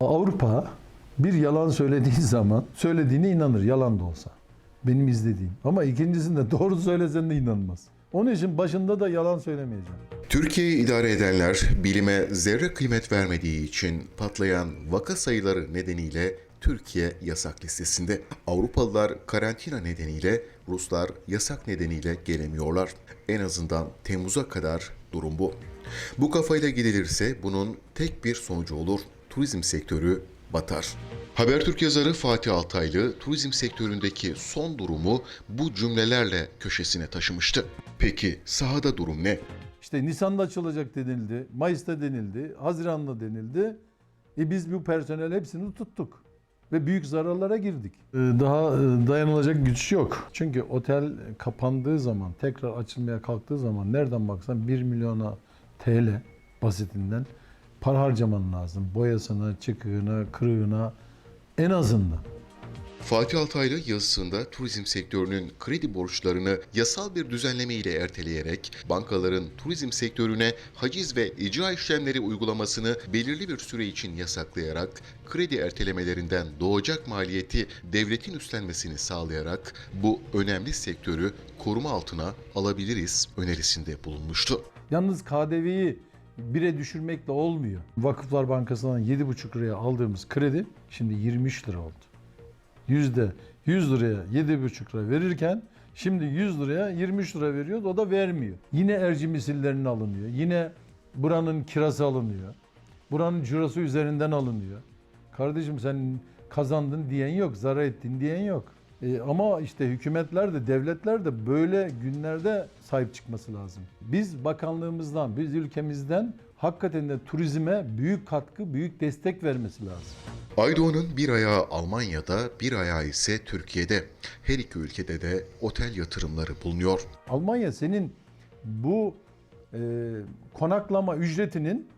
Avrupa bir yalan söylediği zaman söylediğine inanır yalan da olsa. Benim izlediğim. Ama ikincisinde doğru söylesen de inanmaz. Onun için başında da yalan söylemeyeceğim. Türkiye'yi idare edenler bilime zerre kıymet vermediği için patlayan vaka sayıları nedeniyle Türkiye yasak listesinde. Avrupalılar karantina nedeniyle, Ruslar yasak nedeniyle gelemiyorlar. En azından Temmuz'a kadar durum bu. Bu kafayla gidilirse bunun tek bir sonucu olur. Turizm sektörü batar. Habertürk yazarı Fatih Altaylı turizm sektöründeki son durumu bu cümlelerle köşesine taşımıştı. Peki sahada durum ne? İşte Nisan'da açılacak denildi, Mayıs'ta denildi, Haziran'da denildi. E biz bu personel hepsini tuttuk ve büyük zararlara girdik. Ee, Daha e, dayanılacak güç yok. Çünkü otel kapandığı zaman, tekrar açılmaya kalktığı zaman nereden baksan 1 milyona TL basitinden para harcaman lazım. Boyasına, çıkığına, kırığına en azından. Fatih Altaylı yazısında turizm sektörünün kredi borçlarını yasal bir düzenleme ile erteleyerek bankaların turizm sektörüne haciz ve icra işlemleri uygulamasını belirli bir süre için yasaklayarak kredi ertelemelerinden doğacak maliyeti devletin üstlenmesini sağlayarak bu önemli sektörü koruma altına alabiliriz önerisinde bulunmuştu. Yalnız KDV'yi bire düşürmekle olmuyor. Vakıflar Bankası'ndan 7,5 liraya aldığımız kredi şimdi 23 lira oldu. Yüzde 100 liraya 7,5 lira verirken şimdi 100 liraya 23 lira veriyoruz o da vermiyor. Yine erci misillerinin alınıyor. Yine buranın kirası alınıyor. Buranın cirosu üzerinden alınıyor. Kardeşim sen kazandın diyen yok, zarar ettin diyen yok. E, ama işte hükümetler de devletler de böyle günlerde sahip çıkması lazım. Biz bakanlığımızdan, biz ülkemizden hakikaten de turizme büyük katkı, büyük destek vermesi lazım. Aydoğan'ın bir ayağı Almanya'da, bir ayağı ise Türkiye'de. Her iki ülkede de otel yatırımları bulunuyor. Almanya senin bu e, konaklama ücretinin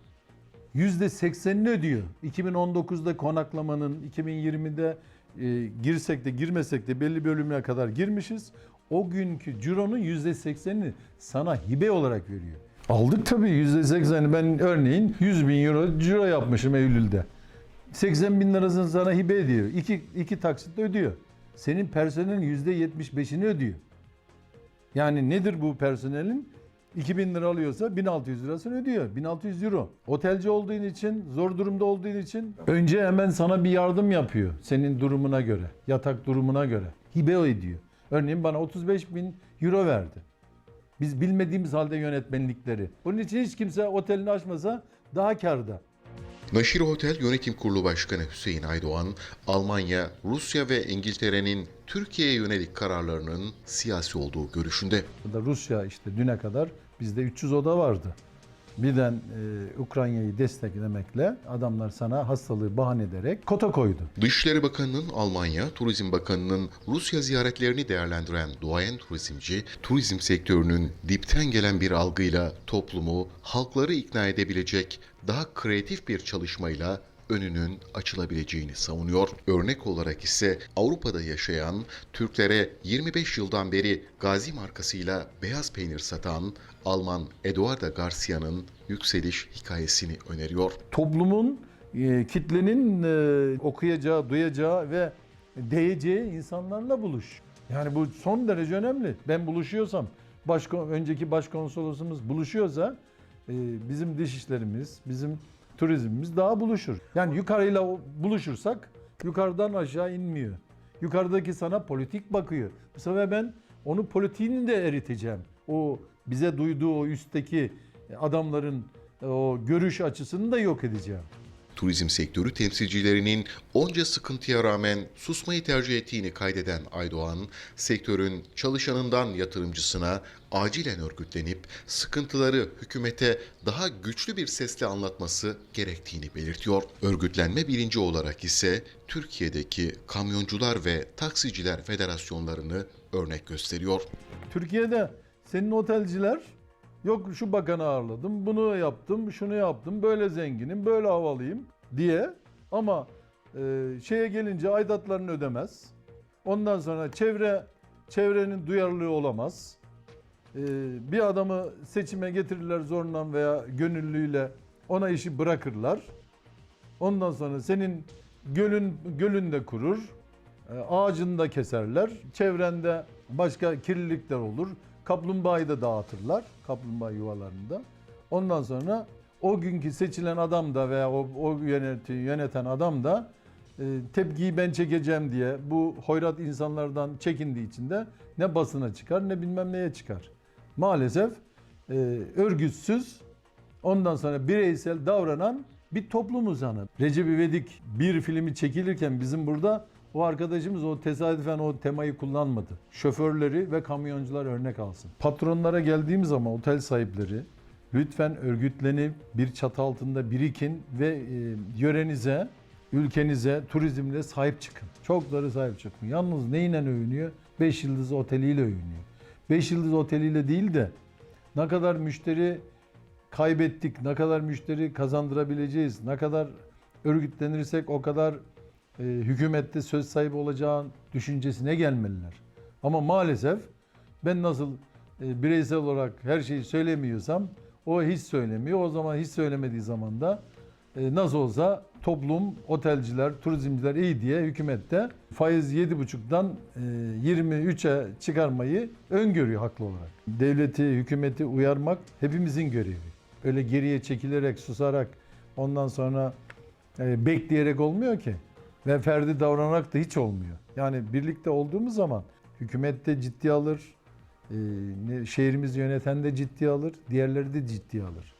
%80'ini ödüyor. 2019'da konaklamanın, 2020'de e, girsek de girmesek de belli bölümüne kadar girmişiz. O günkü cironun %80'ini sana hibe olarak veriyor. Aldık tabii %80'ini. Ben örneğin 100 bin euro ciro yapmışım Eylül'de. 80 bin lirasını sana hibe ediyor. İki, iki taksitle ödüyor. Senin personelin %75'ini ödüyor. Yani nedir bu personelin? 2000 lira alıyorsa 1600 lirasını ödüyor. 1600 euro. Otelci olduğun için, zor durumda olduğun için önce hemen sana bir yardım yapıyor. Senin durumuna göre, yatak durumuna göre. Hibe ediyor. Örneğin bana 35 bin euro verdi. Biz bilmediğimiz halde yönetmenlikleri. Bunun için hiç kimse otelini açmasa daha karda. Naşir Otel Yönetim Kurulu Başkanı Hüseyin Aydoğan, Almanya, Rusya ve İngiltere'nin Türkiye'ye yönelik kararlarının siyasi olduğu görüşünde. Rusya işte düne kadar bizde 300 oda vardı. Birden e, Ukrayna'yı desteklemekle adamlar sana hastalığı bahane ederek kota koydu. Dışişleri Bakanı'nın Almanya, Turizm Bakanı'nın Rusya ziyaretlerini değerlendiren duayen turizmci, turizm sektörünün dipten gelen bir algıyla toplumu, halkları ikna edebilecek daha kreatif bir çalışmayla önünün açılabileceğini savunuyor. Örnek olarak ise Avrupa'da yaşayan Türklere 25 yıldan beri Gazi markasıyla beyaz peynir satan Alman Eduardo Garcia'nın yükseliş hikayesini öneriyor. Toplumun, e, kitlenin e, okuyacağı, duyacağı ve değeceği insanlarla buluş. Yani bu son derece önemli. Ben buluşuyorsam, başka önceki başkonsolosumuz buluşuyorsa e, bizim dışişlerimiz, bizim turizmimiz daha buluşur. Yani yukarıyla buluşursak yukarıdan aşağı inmiyor. Yukarıdaki sana politik bakıyor. Bu sefer ben onu politiğini de eriteceğim. O bize duyduğu o üstteki adamların o görüş açısını da yok edeceğim. Turizm sektörü temsilcilerinin onca sıkıntıya rağmen susmayı tercih ettiğini kaydeden Aydoğan, sektörün çalışanından yatırımcısına acilen örgütlenip sıkıntıları hükümete daha güçlü bir sesle anlatması gerektiğini belirtiyor. Örgütlenme bilinci olarak ise Türkiye'deki kamyoncular ve taksiciler federasyonlarını örnek gösteriyor. Türkiye'de senin otelciler yok şu bakanı ağırladım, bunu yaptım, şunu yaptım, böyle zenginim, böyle havalıyım diye ama e, şeye gelince aidatlarını ödemez. Ondan sonra çevre çevrenin duyarlılığı olamaz. E, bir adamı seçime getirirler zorla veya gönüllüyle ona işi bırakırlar. Ondan sonra senin gölün gölünde kurur. e, Ağacını da keserler. Çevrende başka kirlilikler olur. Kaplumbağayı da dağıtırlar. Kaplumbağa yuvalarında. Ondan sonra o günkü seçilen adam da veya o, o yöneti, yöneten adam da e, tepkiyi ben çekeceğim diye bu hoyrat insanlardan çekindiği için de ne basına çıkar ne bilmem neye çıkar. Maalesef e, örgütsüz ondan sonra bireysel davranan bir toplumuz yani. Recep İvedik bir filmi çekilirken bizim burada o arkadaşımız o tesadüfen o temayı kullanmadı. Şoförleri ve kamyoncular örnek alsın. Patronlara geldiğim zaman otel sahipleri lütfen örgütlenip bir çatı altında birikin ve e, yörenize, ülkenize turizmle sahip çıkın. Çokları sahip çıkın. Yalnız neyle övünüyor? 5 yıldız oteliyle övünüyor. 5 yıldız oteliyle değil de ne kadar müşteri kaybettik, ne kadar müşteri kazandırabileceğiz, ne kadar örgütlenirsek o kadar e, hükümette söz sahibi olacağın düşüncesine gelmeliler. Ama maalesef ben nasıl e, bireysel olarak her şeyi söylemiyorsam o hiç söylemiyor. O zaman hiç söylemediği zaman da e, nasıl olsa toplum, otelciler, turizmciler iyi diye hükümette faiz 7,5'dan e, 23'e çıkarmayı öngörüyor haklı olarak. Devleti, hükümeti uyarmak hepimizin görevi. Öyle geriye çekilerek, susarak ondan sonra e, bekleyerek olmuyor ki. Ve ferdi davranarak da hiç olmuyor. Yani birlikte olduğumuz zaman hükümet de ciddi alır, e, şehrimizi yöneten de ciddi alır, diğerleri de ciddi alır.